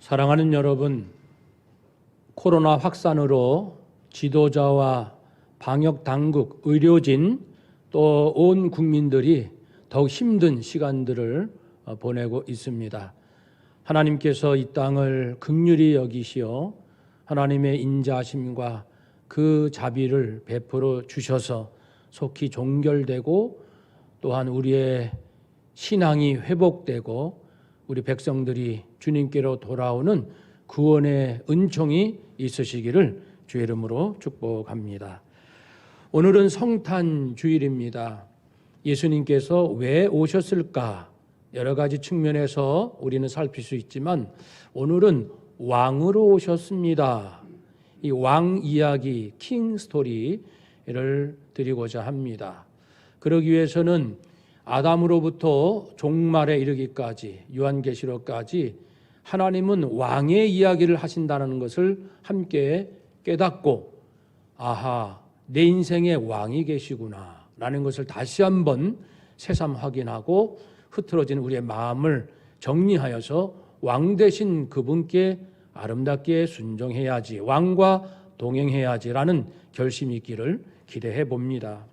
사랑하는 여러분, 코로나 확산으로 지도자와 방역 당국, 의료진 또 온 국민들이 더욱 힘든 시간들을 어, 보내고 있습니다. 하나님께서 이 땅을 극률히 여기시어 하나님의 인자심과 그 자비를 베풀어 주셔서 속히 종결되고 또한 우리의 신앙이 회복되고 우리 백성들이 주님께로 돌아오는 구원의 은총이 있으시기를 주의 이름으로 축복합니다. 오늘은 성탄 주일입니다. 예수님께서 왜 오셨을까? 여러 가지 측면에서 우리는 살필 수 있지만 오늘은 왕으로 오셨습니다. 이 왕 이야기, 킹 스토리를 드리고자 합니다. 그러기 위해서는 아담으로부터 종말에 이르기까지 요한계시록까지 하나님은 왕의 이야기를 하신다는 것을 함께 깨닫고 아하 내 인생에 왕이 계시구나 라는 것을 다시 한번 새삼 확인하고 흐트러진 우리의 마음을 정리하여서 왕 대신 그분께 아름답게 순종해야지 왕과 동행해야지라는 결심이 있기를 기대해 봅니다.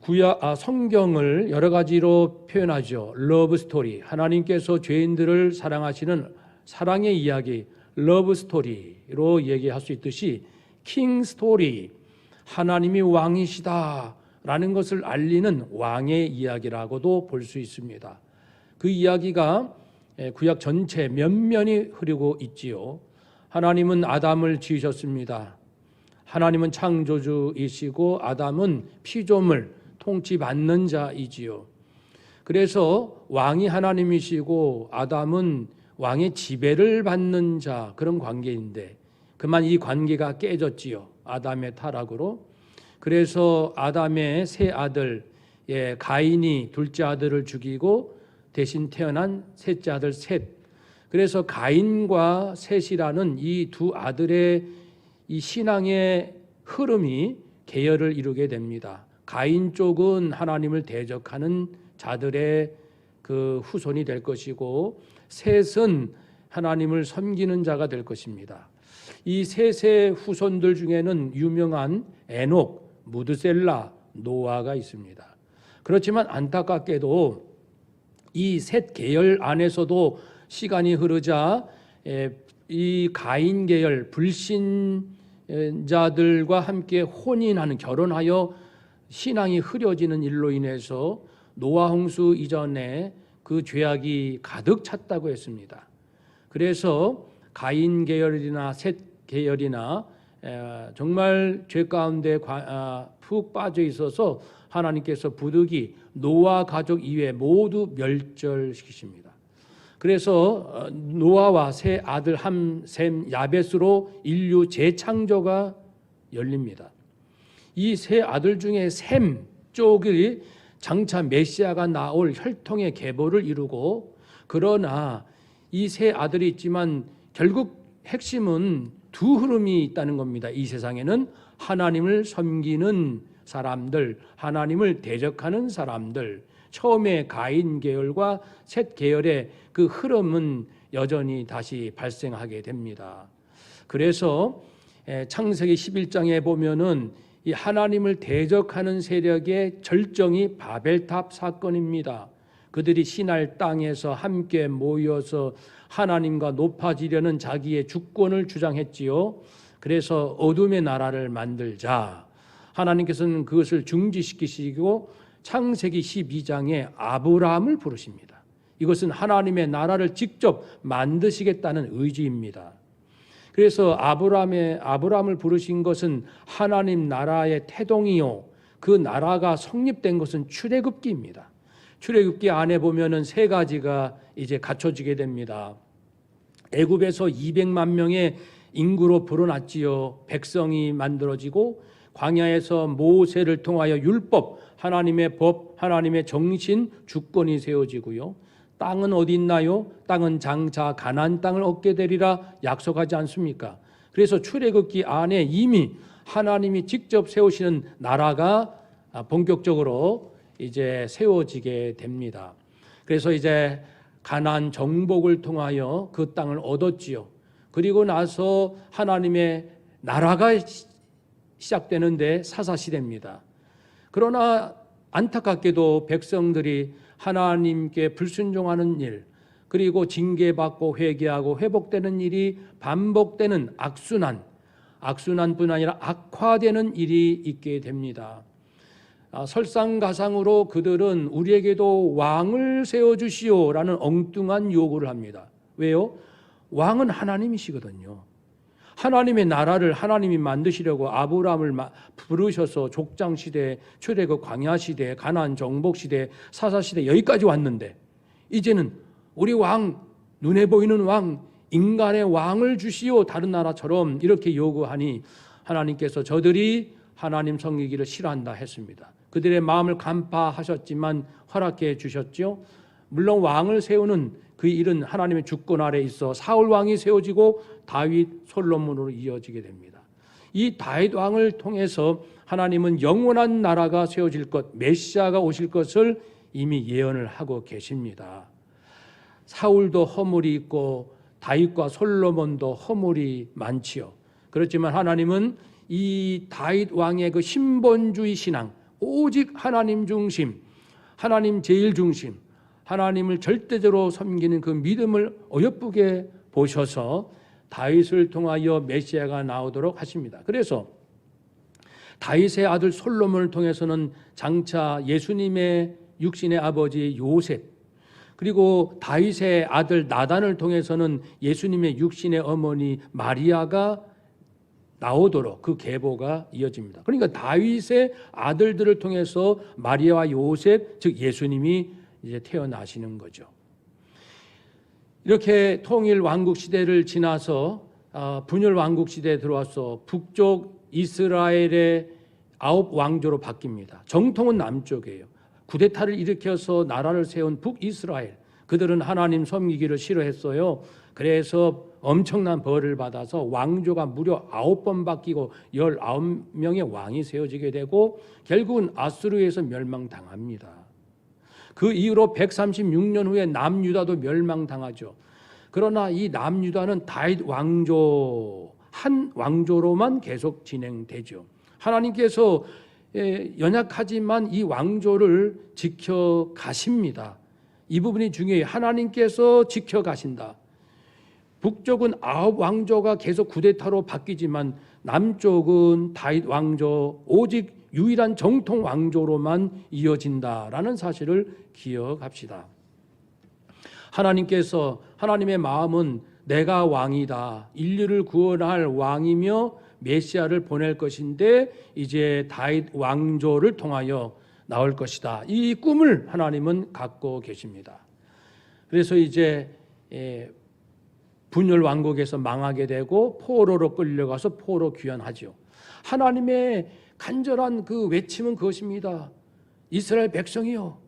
구약 아, 성경을 여러 가지로 표현하죠. 러브 스토리. 하나님께서 죄인들을 사랑하시는 사랑의 이야기, 러브 스토리로 얘기할 수 있듯이 킹 스토리. 하나님이 왕이시다라는 것을 알리는 왕의 이야기라고도 볼 수 있습니다. 그 이야기가 예, 구약 전체 면면이 흐르고 있지요. 하나님은 아담을 지으셨습니다. 하나님은 창조주이시고 아담은 피조물 통치받는 자이지요. 그래서 왕이 하나님이시고 아담은 왕의 지배를 받는 자 그런 관계인데 그만 이 관계가 깨졌지요. 아담의 타락으로. 그래서 아담의 세 아들 예, 가인이 둘째 아들을 죽이고 대신 태어난 셋째 아들 셋. 그래서 가인과 셋이라는 이 두 아들의 이 신앙의 흐름이 계열을 이루게 됩니다. 가인 쪽은 하나님을 대적하는 자들의 그 후손이 될 것이고 셋은 하나님을 섬기는 자가 될 것입니다. 이 셋의 후손들 중에는 유명한 에녹, 무드셀라, 노아가 있습니다. 그렇지만 안타깝게도 이 셋 계열 안에서도 시간이 흐르자 이 가인 계열 불신자들과 함께 혼인하는 결혼하여 신앙이 흐려지는 일로 인해서 노아 홍수 이전에 그 죄악이 가득 찼다고 했습니다. 그래서 가인 계열이나 셋 계열이나 정말 죄 가운데 아, 푹 빠져 있어서 하나님께서 부득이 노아 가족 이외 모두 멸절시키십니다. 그래서 어, 노아와 세 아들 함 셈 야벳으로 인류 재창조가 열립니다. 이 세 아들 중에 셈 쪽이 장차 메시아가 나올 혈통의 계보를 이루고 그러나 이 세 아들이 있지만 결국 핵심은 두 흐름이 있다는 겁니다. 이 세상에는 하나님을 섬기는 사람들, 하나님을 대적하는 사람들, 처음에 가인 계열과 셋 계열의 그 흐름은 여전히 다시 발생하게 됩니다. 그래서 창세기 11장에 보면은 이 하나님을 대적하는 세력의 절정이 바벨탑 사건입니다. 그들이 신할 땅에서 함께 모여서 하나님과 높아지려는 자기의 주권을 주장했지요. 그래서 어둠의 나라를 만들자. 하나님께서는 그것을 중지시키시고 창세기 12장에 아브라함을 부르십니다. 이것은 하나님의 나라를 직접 만드시겠다는 의지입니다. 그래서 아브라함의 아브라함을 부르신 것은 하나님 나라의 태동이요. 그 나라가 성립된 것은 출애굽기입니다. 출애굽기 안에 보면은 세 가지가 이제 갖춰지게 됩니다. 애굽에서 200만 명의 인구로 불어났지요. 백성이 만들어지고 광야에서 모세를 통하여 율법, 하나님의 법, 하나님의 정신, 주권이 세워지고요. 땅은 어디 있나요? 땅은 장차 가나안 땅을 얻게 되리라 약속하지 않습니까? 그래서 출애굽기 안에 이미 하나님이 직접 세우시는 나라가 본격적으로 이제 세워지게 됩니다. 그래서 이제 가나안 정복을 통하여 그 땅을 얻었지요. 그리고 나서 하나님의 나라가 시- 시작되는데 사사 시대입니다. 그러나 안타깝게도 백성들이 하나님께 불순종하는 일, 그리고 징계받고 회개하고 회복되는 일이 반복되는 악순환, 악순환뿐 아니라 악화되는 일이 있게 됩니다. 아, 설상가상으로 그들은 우리에게도 왕을 세워 주시오라는 엉뚱한 요구를 합니다. 왜요? 왕은 하나님이시거든요. 하나님의 나라를 하나님이 만드시려고 아브라함을 마- 부르셔서 족장 시대, 출애굽 광야 시대, 가나안 정복 시대, 사사 시대 여기까지 왔는데 이제는 우리 왕 눈에 보이는 왕 인간의 왕을 주시오 다른 나라처럼 이렇게 요구하니 하나님께서 저들이 하나님 섬기기를 싫어한다 했습니다. 그들의 마음을 간파하셨지만 허락해 주셨죠. 물론 왕을 세우는 그 일은 하나님의 주권 아래 있어 사울 왕이 세워지고 다윗 솔로몬으로 이어지게 됩니다. 이 다윗 왕을 통해서 하나님은 영원한 나라가 세워질 것, 메시아가 오실 것을 이미 예언을 하고 계십니다. 사울도 허물이 있고 다윗과 솔로몬도 허물이 많지요. 그렇지만 하나님은 이 다윗 왕의 그 신본주의 신앙, 오직 하나님 중심, 하나님 제일 중심, 하나님을 절대적으로 섬기는 그 믿음을 어여쁘게 보셔서 다윗을 통하여 메시아가 나오도록 하십니다. 그래서 다윗의 아들 솔로몬을 통해서는 장차 예수님의 육신의 아버지 요셉 그리고 다윗의 아들 나단을 통해서는 예수님의 육신의 어머니 마리아가 나오도록 그 계보가 이어집니다. 그러니까 다윗의 아들들을 통해서 마리아와 요셉 즉 예수님이 이제 태어나시는 거죠. 이렇게 통일 왕국 시대를 지나서 아, 분열 왕국 시대에 들어와서 북쪽 이스라엘의 아홉 왕조로 바뀝니다. 정통은 남쪽이에요. 쿠데타를 일으켜서 나라를 세운 북이스라엘 그들은 하나님 섬기기를 싫어했어요. 그래서 엄청난 벌을 받아서 왕조가 무려 아홉 번 바뀌고 열아홉 명의 왕이 세워지게 되고 결국은 아수르에서 멸망당합니다. 그 이후로 136년 후에 남유다도 멸망당하죠. 그러나 이 남유다는 다윗 왕조 한 왕조로만 계속 진행되죠. 하나님께서 예, 연약하지만 이 왕조를 지켜 가십니다. 이 부분이 중요해요. 하나님께서 지켜 가신다. 북쪽은 아홉 왕조가 계속 구데타로 바뀌지만 남쪽은 다윗 왕조 오직 유일한 정통 왕조로만 이어진다라는 사실을 기억합시다. 하나님께서 하나님의 마음은 내가 왕이다. 인류를 구원할 왕이며 메시아를 보낼 것인데 이제 다윗 왕조를 통하여 나올 것이다. 이 꿈을 하나님은 갖고 계십니다. 그래서 이제 예, 분열 왕국에서 망하게 되고 포로로 끌려가서 포로 귀환하죠. 하나님의 간절한 그 외침은 그것입니다. 이스라엘 백성이요.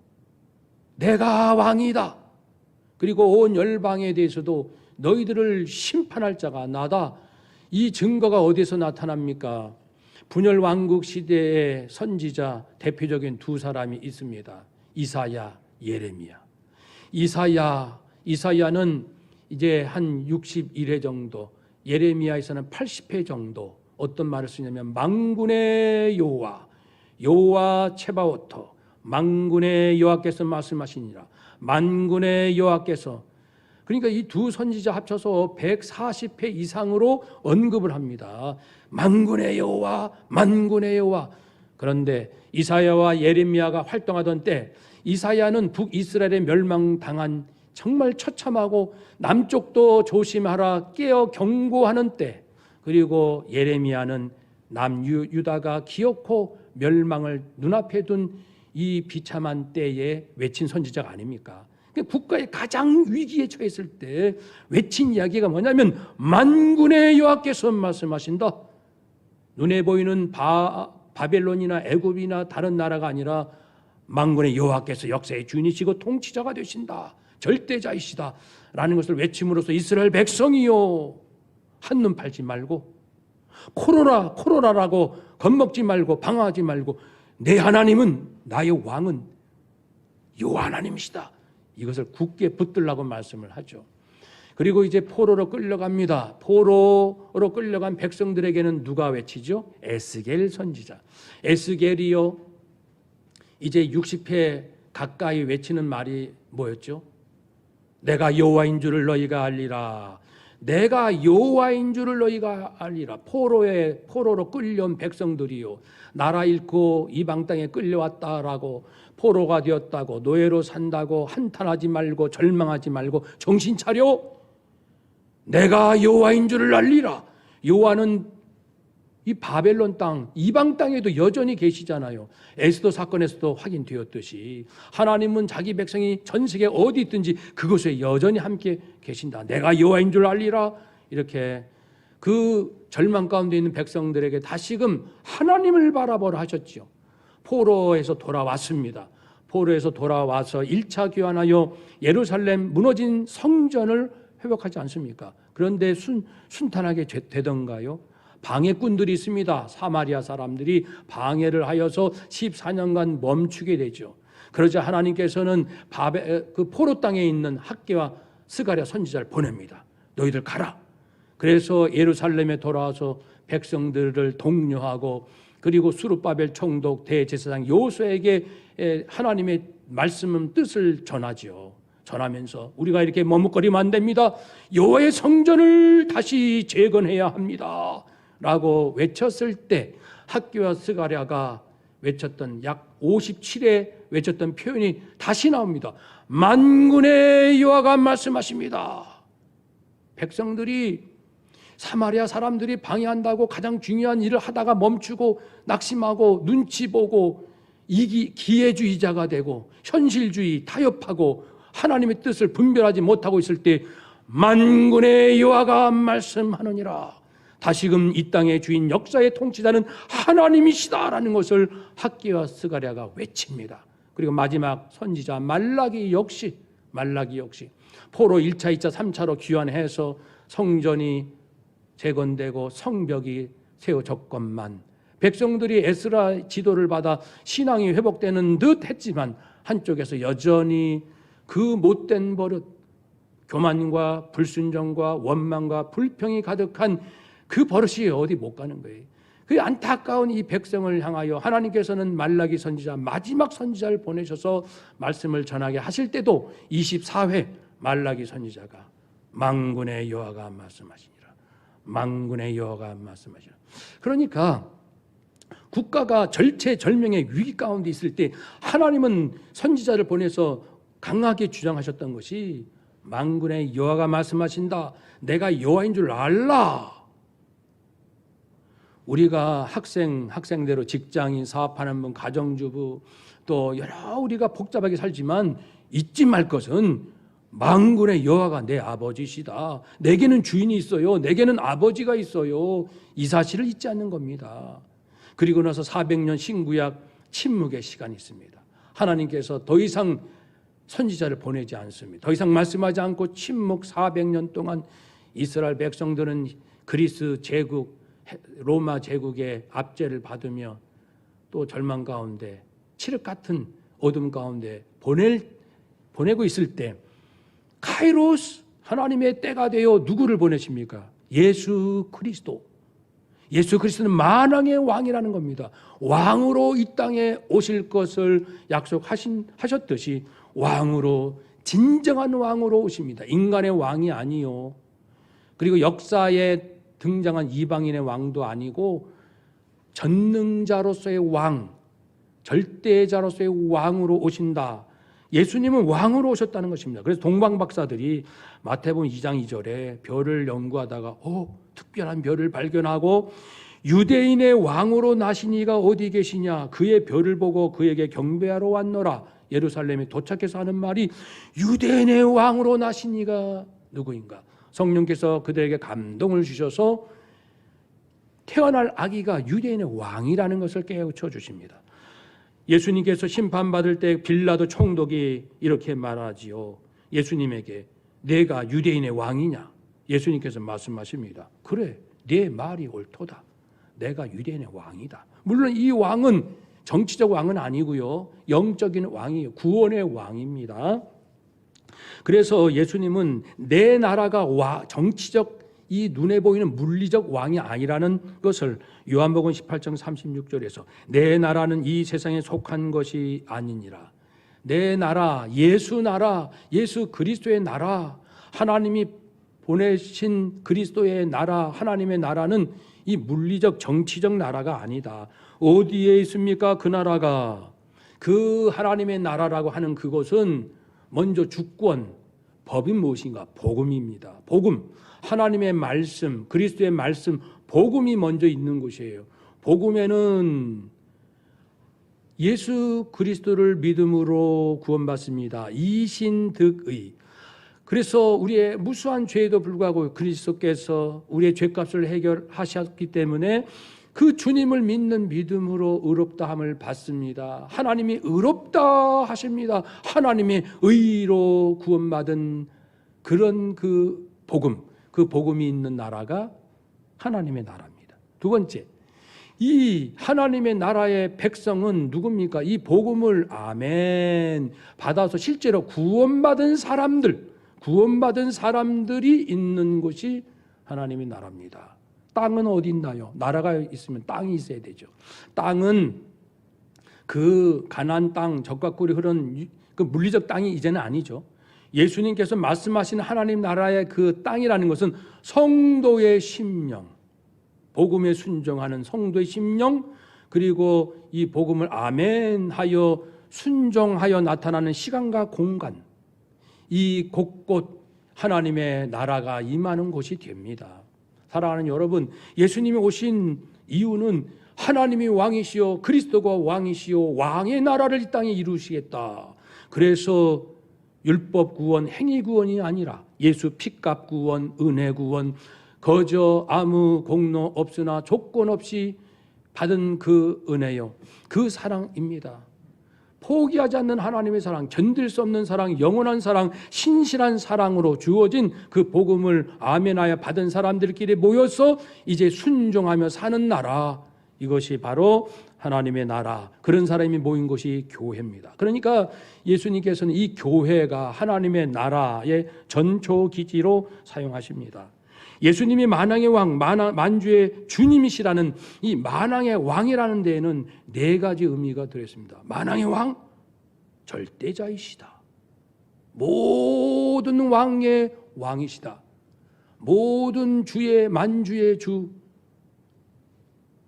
내가 왕이다. 그리고 온 열방에 대해서도 너희들을 심판할 자가 나다. 이 증거가 어디서 나타납니까? 분열 왕국 시대의 선지자 대표적인 두 사람이 있습니다. 이사야, 예레미야. 이사야, 이사야는 이제 한 61회 정도, 예레미야에서는 80회 정도 어떤 말을 쓰냐면 망군의 여호와, 여호와 체바오토, 망군의 여호와께서 말씀하시니라. 만군의 여호와께서 그러니까 이 두 선지자 합쳐서 140회 이상으로 언급을 합니다. 만군의 여호와, 만군의 여호와. 그런데 이사야와 예레미야가 활동하던 때 이사야는 북이스라엘에 멸망당한 정말 처참하고 남쪽도 조심하라 깨어 경고하는 때 그리고 예레미야는 남유다가 기어코 멸망을 눈앞에 둔 이 비참한 때에 외친 선지자가 아닙니까? 국가의 가장 위기에 처했을 때 외친 이야기가 뭐냐면 만군의 여호와께서 말씀하신다. 눈에 보이는 바, 바벨론이나 애굽이나 다른 나라가 아니라 만군의 여호와께서 역사의 주인이시고 통치자가 되신다. 절대자이시다. 라는 것을 외침으로써 이스라엘 백성이요. 한눈 팔지 말고 코로나 코로나라고 겁먹지 말고 방황하지 말고 내 하나님은 나의 왕은 요 하나님이시다. 이것을 굳게 붙들라고 말씀을 하죠. 그리고 이제 포로로 끌려갑니다. 포로로 끌려간 백성들에게는 누가 외치죠? 에스겔 선지자. 에스겔이요. 이제 60회 가까이 외치는 말이 뭐였죠? 내가 여호와인 줄을 너희가 알리라. 내가 여호와인 줄을 너희가 알리라. 포로에 포로로 끌려온 백성들이요. 나라 잃고 이방 땅에 끌려왔다라고 포로가 되었다고 노예로 산다고 한탄하지 말고 절망하지 말고 정신 차려. 내가 여호와인 줄을 알리라. 여호와는 이 바벨론 땅, 이방 땅에도 여전히 계시잖아요. 에스더 사건에서도 확인되었듯이 하나님은 자기 백성이 전 세계 어디 있든지 그곳에 여전히 함께 계신다. 내가 여호와인 줄 알리라. 이렇게 그 절망 가운데 있는 백성들에게 다시금 하나님을 바라보라 하셨지요. 포로에서 돌아왔습니다. 포로에서 돌아와서 1차 교환하여 예루살렘 무너진 성전을 회복하지 않습니까? 그런데 순, 순탄하게 되- 되던가요? 방해꾼들이 있습니다. 사마리아 사람들이 방해를 하여서 14년간 멈추게 되죠. 그러자 하나님께서는 바베, 그 포로 땅에 있는 학계와 스가랴 선지자를 보냅니다. 너희들 가라. 그래서 예루살렘에 돌아와서 백성들을 독려하고 그리고 수르바벨 총독 대제사장 요수에게 에, 하나님의 말씀 뜻을 전하지요. 전하면서 우리가 이렇게 머뭇거리면 안 됩니다. 여호와의 성전을 다시 재건해야 합니다. 라고 외쳤을 때 학교와 스가랴가 외쳤던 약 57회 외쳤던 표현이 다시 나옵니다. 만군의 여호와가 말씀하십니다. 백성들이 사마리아 사람들이 방해한다고 가장 중요한 일을 하다가 멈추고 낙심하고 눈치 보고 이기 기회주의자가 되고 현실주의 타협하고 하나님의 뜻을 분별하지 못하고 있을 때 만군의 여호와가 말씀하느니라. 다시금 이 땅의 주인 역사의 통치자는 하나님이시다라는 것을 학기와 스가랴가 외칩니다. 그리고 마지막 선지자 말라기 역시 말라기 역시 포로 1차, 2차, 3차로 귀환해서 성전이 재건되고 성벽이 세워졌건만 백성들이 에스라 지도를 받아 신앙이 회복되는 듯 했지만 한쪽에서 여전히 그 못된 버릇 교만과 불순종과 원망과 불평이 가득한 그 버릇이 어디 못 가는 거예요. 그 안타까운 이 백성을 향하여 하나님께서는 말라기 선지자 마지막 선지자를 보내셔서 말씀을 전하게 하실 때도 24회 말라기 선지자가 망군의 여호와가 말씀하시니라. 망군의 여호와가 말씀하시니라. 그러니까 국가가 절체절명의 위기 가운데 있을 때 하나님은 선지자를 보내서 강하게 주장하셨던 것이 망군의 여호와가 말씀하신다. 내가 여호와인 줄 알라. 우리가 학생 학생대로 직장인 사업하는 분 가정주부 또 여러 우리가 복잡하게 살지만 잊지 말 것은 망군의 여호와가 내 아버지시다. 내게는 주인이 있어요. 내게는 아버지가 있어요. 이 사실을 잊지 않는 겁니다. 그리고 나서 400년 신구약 침묵의 시간이 있습니다. 하나님께서 더 이상 선지자를 보내지 않습니다. 더 이상 말씀하지 않고 침묵 400년 동안 이스라엘 백성들은 그리스 제국 로마 제국의 압제를 받으며 또 절망 가운데 칠흑 같은 어둠 가운데 보낼 보내고 있을 때 카이로스 하나님의 때가 되어 누구를 보내십니까? 예수 그리스도. 예수 그리스도는 만왕의 왕이라는 겁니다. 왕으로 이 땅에 오실 것을 약속하신 하셨듯이 왕으로 진정한 왕으로 오십니다. 인간의 왕이 아니요. 그리고 역사에 등장한 이방인의 왕도 아니고 전능자로서의 왕, 절대자로서의 왕으로 오신다. 예수님은 왕으로 오셨다는 것입니다. 그래서 동방 박사들이 마태복음 2장 2절에 별을 연구하다가 어, 특별한 별을 발견하고 유대인의 왕으로 나신 이가 어디 계시냐 그의 별을 보고 그에게 경배하러 왔노라 예루살렘에 도착해서 하는 말이 유대인의 왕으로 나신 이가 누구인가 성령께서 그들에게 감동을 주셔서 태어날 아기가 유대인의 왕이라는 것을 깨우쳐 주십니다. 예수님께서 심판받을 때 빌라도 총독이 이렇게 말하지요. 예수님에게 내가 유대인의 왕이냐? 예수님께서 말씀하십니다. 그래, 내 말이 옳도다. 내가 유대인의 왕이다. 물론 이 왕은 정치적 왕은 아니고요. 영적인 왕이에요. 구원의 왕입니다. 그래서 예수님은 내 나라가 와 정치적 이 눈에 보이는 물리적 왕이 아니라는 것을 요한복음 18장 36절에서 내 나라는 이 세상에 속한 것이 아니니라. 내 나라, 예수 나라, 예수 그리스도의 나라, 하나님이 보내신 그리스도의 나라, 하나님의 나라는 이 물리적 정치적 나라가 아니다. 어디에 있습니까? 그 나라가 그 하나님의 나라라고 하는 그것은 먼저 주권, 법이 무엇인가? 복음입니다. 복음. 하나님의 말씀, 그리스도의 말씀, 복음이 먼저 있는 곳이에요. 복음에는 예수 그리스도를 믿음으로 구원받습니다. 이신득의. 그래서 우리의 무수한 죄에도 불구하고 그리스도께서 우리의 죄값을 해결하셨기 때문에 그 주님을 믿는 믿음으로 의롭다함을 받습니다. 하나님이 의롭다 하십니다. 하나님의 의로 구원받은 그런 그 복음, 그 복음이 있는 나라가 하나님의 나라입니다. 두 번째, 이 하나님의 나라의 백성은 누굽니까? 이 복음을 아멘 받아서 실제로 구원받은 사람들, 구원받은 사람들이 있는 곳이 하나님의 나라입니다. 땅은 어디 있나요? 나라가 있으면 땅이 있어야 되죠. 땅은 그 가난 땅, 적과 꿀이 흐르는 그 물리적 땅이 이제는 아니죠. 예수님께서 말씀하신 하나님 나라의 그 땅이라는 것은 성도의 심령, 복음에 순종하는 성도의 심령, 그리고 이 복음을 아멘하여 순종하여 나타나는 시간과 공간, 이 곳곳 하나님의 나라가 임하는 곳이 됩니다. 사랑하는 여러분, 예수님이 오신 이유는 하나님이 왕이시요 그리스도가 왕이시요 왕의 나라를 이 땅에 이루시겠다. 그래서 율법 구원, 행위 구원이 아니라 예수 피값 구원, 은혜 구원, 거저 아무 공로 없으나 조건 없이 받은 그 은혜요. 그 사랑입니다. 포기하지 않는 하나님의 사랑, 견딜 수 없는 사랑, 영원한 사랑, 신실한 사랑으로 주어진 그 복음을 아멘하여 받은 사람들끼리 모여서 이제 순종하며 사는 나라. 이것이 바로 하나님의 나라. 그런 사람이 모인 곳이 교회입니다. 그러니까 예수님께서는 이 교회가 하나님의 나라의 전초 기지로 사용하십니다. 예수님이 만왕의 왕, 만왕, 만주의 주님이시라는 이 만왕의 왕이라는 데에는 네 가지 의미가 들어있습니다. 만왕의 왕, 절대자이시다. 모든 왕의 왕이시다. 모든 주의 만주의 주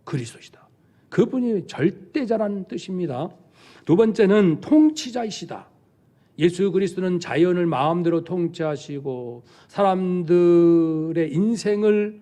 그리스도시다. 그분이 절대자라는 뜻입니다. 두 번째는 통치자이시다. 예수 그리스도는 자연을 마음대로 통치하시고 사람들의 인생을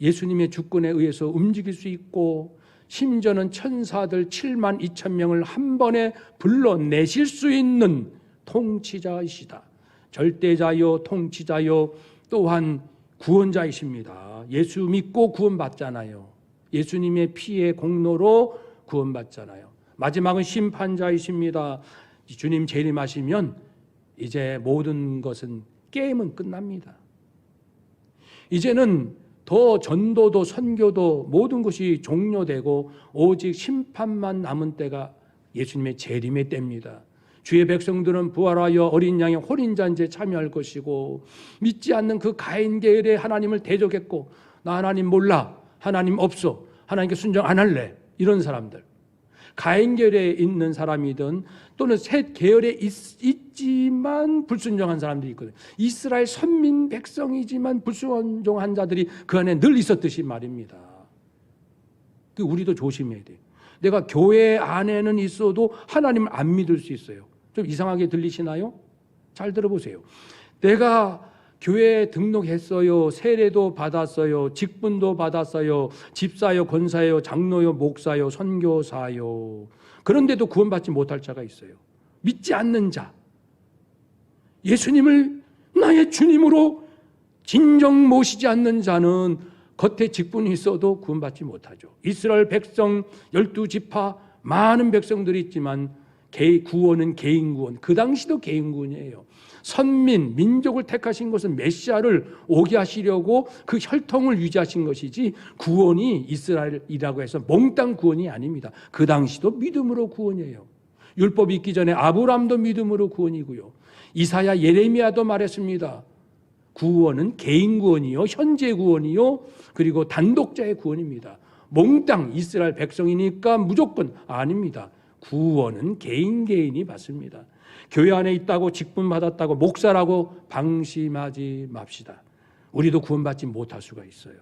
예수님의 주권에 의해서 움직일 수 있고 심지어는 천사들 7만 2천 명을 한 번에 불러내실 수 있는 통치자이시다. 절대자요, 통치자요, 또한 구원자이십니다. 예수 믿고 구원받잖아요. 예수님의 피의 공로로 구원받잖아요. 마지막은 심판자이십니다. 주님 재림하시면 이제 모든 것은 게임은 끝납니다. 이제는 더 전도도 선교도 모든 것이 종료되고 오직 심판만 남은 때가 예수님의 재림의 때입니다. 주의 백성들은 부활하여 어린 양의 혼인잔치에 참여할 것이고 믿지 않는 그 가인 계열의 하나님을 대적했고 나 하나님 몰라 하나님 없어 하나님께 순종 안 할래 이런 사람들 가인 계열에 있는 사람이든 또는 셋 계열에 있, 지만 불순종한 사람들이 있거든요. 이스라엘 선민 백성이지만 불순종한 자들이 그 안에 늘 있었듯이 말입니다. 그 우리도 조심해야 돼요. 내가 교회 안에는 있어도 하나님을 안 믿을 수 있어요. 좀 이상하게 들리시나요? 잘 들어보세요. 내가 교회에 등록했어요. 세례도 받았어요. 직분도 받았어요. 집사요, 권사요, 장로요, 목사요, 선교사요. 그런데도 구원받지 못할 자가 있어요. 믿지 않는 자. 예수님을 나의 주님으로 진정 모시지 않는 자는 겉에 직분이 있어도 구원받지 못하죠. 이스라엘 백성 열두 지파 많은 백성들이 있지만 구원은 개인 구원. 그 당시도 개인 구원이에요. 선민, 민족을 택하신 것은 메시아를 오게 하시려고 그 혈통을 유지하신 것이지 구원이 이스라엘이라고 해서 몽땅 구원이 아닙니다. 그 당시도 믿음으로 구원이에요. 율법이 있기 전에 아브람도 믿음으로 구원이고요. 이사야 예레미야도 말했습니다. 구원은 개인 구원이요, 현재 구원이요, 그리고 단독자의 구원입니다. 몽땅 이스라엘 백성이니까 무조건 아닙니다. 구원은 개인 개인이 받습니다. 교회 안에 있다고 직분 받았다고 목사라고 방심하지 맙시다. 우리도 구원받지 못할 수가 있어요.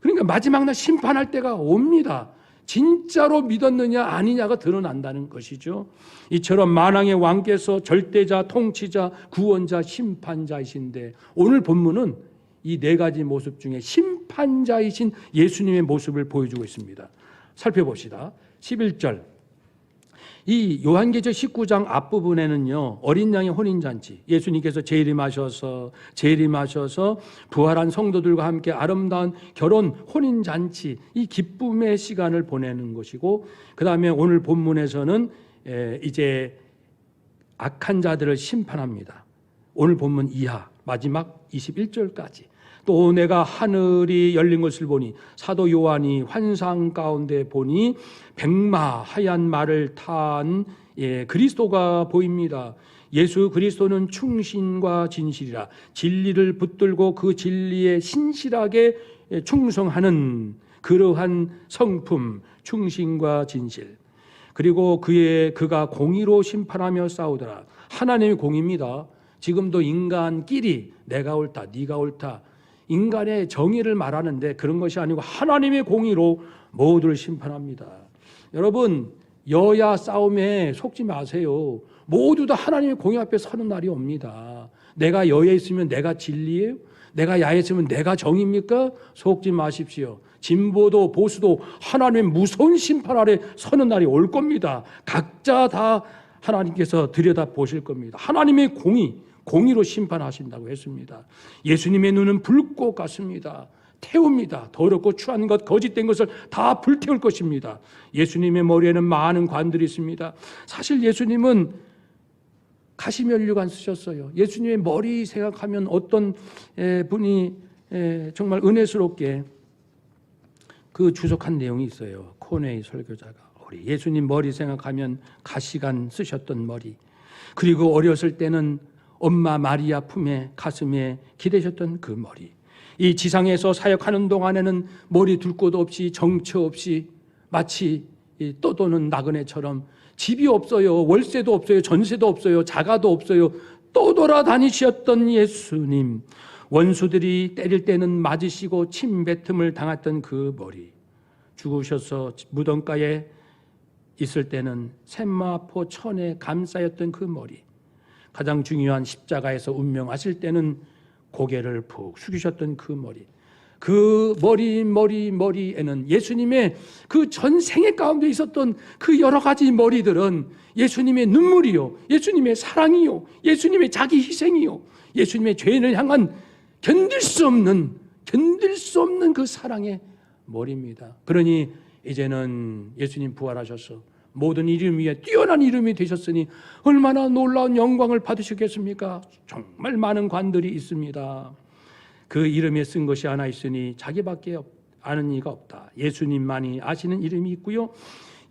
그러니까 마지막 날 심판할 때가 옵니다. 진짜로 믿었느냐 아니냐가 드러난다는 것이죠. 이처럼 만왕의 왕께서 절대자, 통치자, 구원자, 심판자이신데 오늘 본문은 이 네 가지 모습 중에 심판자이신 예수님의 모습을 보여주고 있습니다. 살펴봅시다. 11절. 이 요한계시록 19장 앞부분에는요 어린 양의 혼인 잔치 예수님께서 재림하셔서 재림하셔서 부활한 성도들과 함께 아름다운 결혼 혼인 잔치 이 기쁨의 시간을 보내는 것이고 그 다음에 오늘 본문에서는 에, 이제 악한 자들을 심판합니다. 오늘 본문 이하 마지막 21절까지 또 내가 하늘이 열린 것을 보니 사도 요한이 환상 가운데 보니 백마 하얀 말을 탄 예, 그리스도가 보입니다. 예수 그리스도는 충신과 진실이라 진리를 붙들고 그 진리에 신실하게 예, 충성하는 그러한 성품 충신과 진실 그리고 그의 그가 공의로 심판하며 싸우더라 하나님의 공입니다. 지금도 인간끼리 내가 옳다, 네가 옳다. 인간의 정의를 말하는데 그런 것이 아니고 하나님의 공의로 모두를 심판합니다. 여러분 여야 싸움에 속지 마세요. 모두 다 하나님의 공의 앞에 서는 날이 옵니다. 내가 여에 있으면 내가 진리예요? 내가 야에 있으면 내가 정입니까? 속지 마십시오. 진보도 보수도 하나님의 무서운 심판 아래 서는 날이 올 겁니다. 각자 다 하나님께서 들여다 보실 겁니다. 하나님의 공의, 공의로 심판하신다고 했습니다. 예수님의 눈은 불꽃 같습니다. 태웁니다. 더럽고 추한 것, 거짓된 것을 다 불태울 것입니다. 예수님의 머리에는 많은 관들이 있습니다. 사실 예수님은 가시면류관 쓰셨어요. 예수님의 머리 생각하면 어떤 분이 정말 은혜스럽게 그 주석한 내용이 있어요. 코네이 설교자가 우리 예수님 머리 생각하면 가시관 쓰셨던 머리. 그리고 어렸을 때는 엄마 마리아 품에 가슴에 기대셨던 그 머리. 이 지상에서 사역하는 동안에는 머리 둘 곳 없이 정처 없이 마치 떠도는 나그네처럼 집이 없어요. 월세도 없어요. 전세도 없어요. 자가도 없어요. 떠돌아다니셨던 예수님. 원수들이 때릴 때는 맞으시고 침뱉음을 당했던 그 머리. 죽으셔서 무덤가에 있을 때는 샘마포 천에 감싸였던 그 머리. 가장 중요한 십자가에서 운명하실 때는 고개를 푹 숙이셨던 그 머리. 그 머리, 머리, 머리에는 예수님의 그 전생의 가운데 있었던 그 여러 가지 머리들은 예수님의 눈물이요, 예수님의 사랑이요, 예수님의 자기 희생이요, 예수님의 죄인을 향한 견딜 수 없는, 견딜 수 없는 그 사랑의 머리입니다. 그러니 이제는 예수님 부활하셔서 모든 이름 위에 뛰어난 이름이 되셨으니 얼마나 놀라운 영광을 받으시겠습니까? 정말 많은 관들이 있습니다. 그 이름에 쓴 것이 하나 있으니 자기밖에 아는 이가 없다. 예수님만이 아시는 이름이 있고요.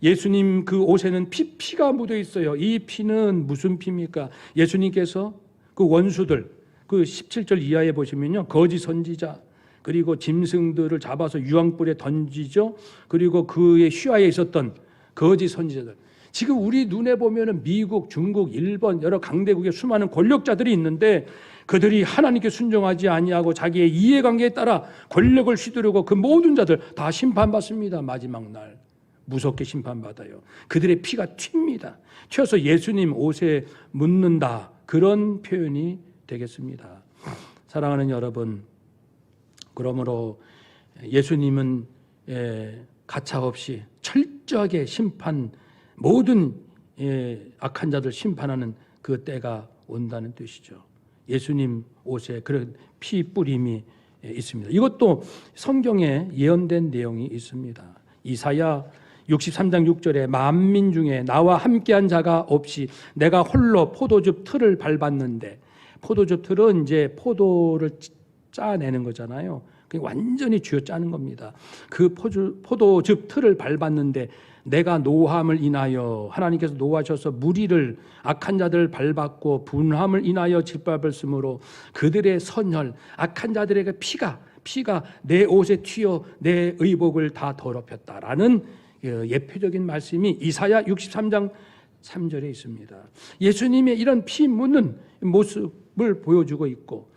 예수님 그 옷에는 피, 피가 묻어 있어요. 이 피는 무슨 피입니까? 예수님께서 그 원수들, 그 17절 이하에 보시면요. 거짓 선지자, 그리고 짐승들을 잡아서 유황불에 던지죠. 그리고 그의 휘하에 있었던 거짓 선지자들. 지금 우리 눈에 보면은 미국, 중국, 일본 여러 강대국의 수많은 권력자들이 있는데 그들이 하나님께 순종하지 아니하고 자기의 이해관계에 따라 권력을 휘두르고 그 모든 자들 다 심판받습니다. 마지막 날 무섭게 심판받아요. 그들의 피가 튑니다. 튀어서 예수님 옷에 묻는다. 그런 표현이 되겠습니다. 사랑하는 여러분, 그러므로 예수님은 가차없이 철저하게 심판 모든 악한 자들 심판하는 그 때가 온다는 뜻이죠. 예수님 옷에 그런 피 뿌림이 있습니다. 이것도 성경에 예언된 내용이 있습니다. 이사야 63장 6절에 만민 중에 나와 함께한 자가 없이 내가 홀로 포도즙 틀을 밟았는데 포도즙 틀은 이제 포도를 짜내는 거잖아요. 완전히 쥐어 짜는 겁니다. 그 포도즙 틀을 밟았는데 내가 노함을 인하여 하나님께서 노하셔서 무리를 악한 자들 밟았고 분함을 인하여 짓밟았으므로 그들의 선혈 악한 자들에게 피가 피가 내 옷에 튀어 내 의복을 다 더럽혔다라는 어, 예표적인 말씀이 이사야 63장 3절에 있습니다. 예수님의 이런 피 묻는 모습을 보여주고 있고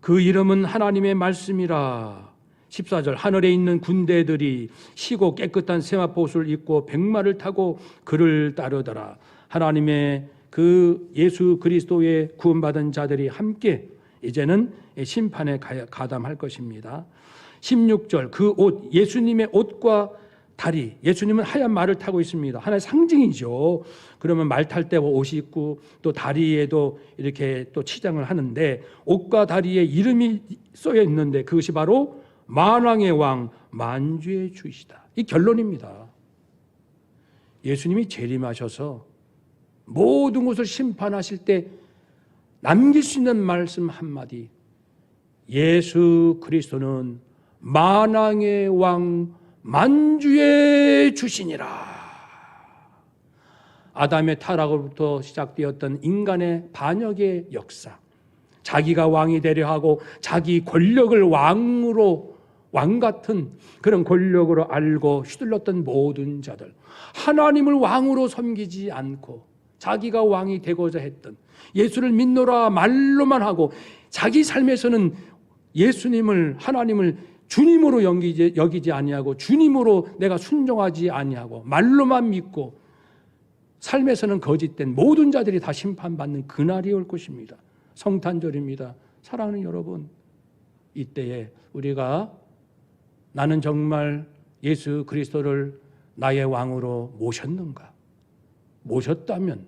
그 이름은 하나님의 말씀이라. 14절 하늘에 있는 군대들이 시고 깨끗한 세마포옷을 입고 백마를 타고 그를 따르더라. 하나님의 그 예수 그리스도의 구원받은 자들이 함께 이제는 심판에 가- 가담할 것입니다. 16절 그 옷 예수님의 옷과 다리 예수님은 하얀 말을 타고 있습니다. 하나의 상징이죠. 그러면 말 탈 때 옷이 있고 또 다리에도 이렇게 또 치장을 하는데 옷과 다리에 이름이 써여 있는데 그것이 바로 만왕의 왕 만주의 주이시다. 이 결론입니다. 예수님이 재림하셔서 모든 것을 심판하실 때 남길 수 있는 말씀 한마디. 예수 그리스도는 만왕의 왕 만주의 주신이라. 아담의 타락으로부터 시작되었던 인간의 반역의 역사. 자기가 왕이 되려 하고 자기 권력을 왕으로 왕 같은 그런 권력으로 알고 휘둘렀던 모든 자들. 하나님을 왕으로 섬기지 않고 자기가 왕이 되고자 했던 예수를 믿노라 말로만 하고 자기 삶에서는 예수님을 하나님을 주님으로 여기지, 여기지 아니하고 주님으로 내가 순종하지 아니하고 말로만 믿고 삶에서는 거짓된 모든 자들이 다 심판받는 그날이 올 것입니다. 성탄절입니다. 사랑하는 여러분, 이때에 우리가 나는 정말 예수 그리스도를 나의 왕으로 모셨는가? 모셨다면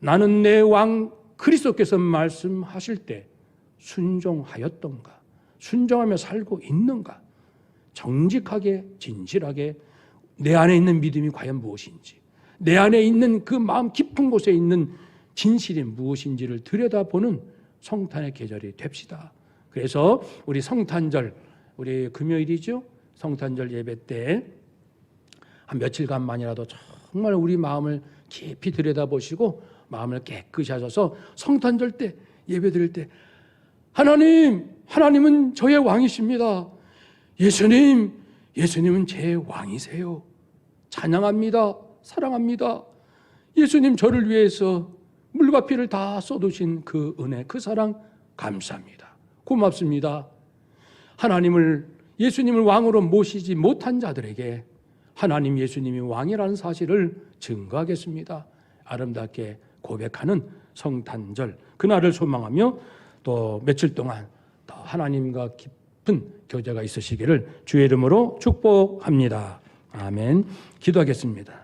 나는 내 왕 그리스도께서 말씀하실 때 순종하였던가? 순종하며 살고 있는가? 정직하게 진실하게 내 안에 있는 믿음이 과연 무엇인지 내 안에 있는 그 마음 깊은 곳에 있는 진실이 무엇인지를 들여다보는 성탄의 계절이 됩시다. 그래서 우리 성탄절 우리 금요일이죠. 성탄절 예배 때 한 며칠간만이라도 정말 우리 마음을 깊이 들여다보시고 마음을 깨끗이 하셔서 성탄절 때 예배 드릴 때 하나님, 하나님은 저의 왕이십니다. 예수님, 예수님은 제 왕이세요. 찬양합니다. 사랑합니다. 예수님 저를 위해서 물과 피를 다 쏟으신 그 은혜, 그 사랑 감사합니다. 고맙습니다. 하나님을 예수님을 왕으로 모시지 못한 자들에게 하나님 예수님이 왕이라는 사실을 증거하겠습니다. 아름답게 고백하는 성탄절 그날을 소망하며 또 며칠 동안 더 하나님과 깊은 교제가 있으시기를 주의 이름으로 축복합니다. 아멘. 기도하겠습니다.